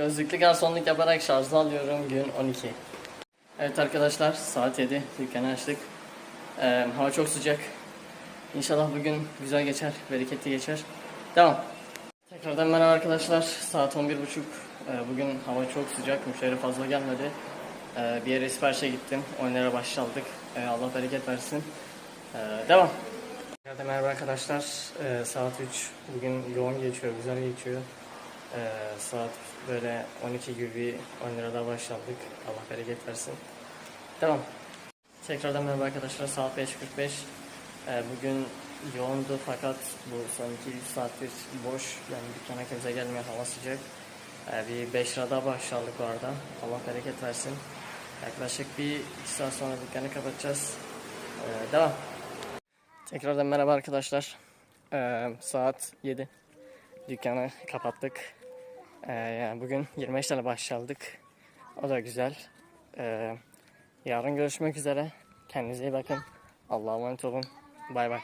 Gözlüklü garsonluk yaparak şarjlı alıyorum gün 12. Evet arkadaşlar saat 7 dükkanı açtık. Ee, hava çok sıcak. İnşallah bugün güzel geçer, bereketli geçer. Devam. Tekrardan merhaba arkadaşlar. Saat 11.30. Ee, bugün hava çok sıcak, müşteri fazla gelmedi. Ee, bir yere siparişe gittim. Oynara başladık. Ee, Allah bereket versin. Ee, devam. Merhaba arkadaşlar. Ee, saat 3. Bugün yoğun geçiyor, güzel geçiyor. Ee, saat böyle 12 gibi bir 10 lirada başladık. Allah bereket versin. Devam. Tekrardan merhaba arkadaşlar. Saat 5.45. Ee, bugün yoğundu fakat bu son 2-3 saattir boş. Yani dükkana kimse gelmiyor. Hava sıcak. Ee, bir 5 lirada başladık bu arada. Allah bereket versin. Yaklaşık bir 2 saat sonra dükkanı kapatacağız. Ee, devam. Tekrardan merhaba arkadaşlar. Ee, saat 7. Dükkanı kapattık. Ee, yani bugün 25 tane başladık. O da güzel. Ee, yarın görüşmek üzere. Kendinize iyi bakın. Allah'a emanet olun. Bay bay.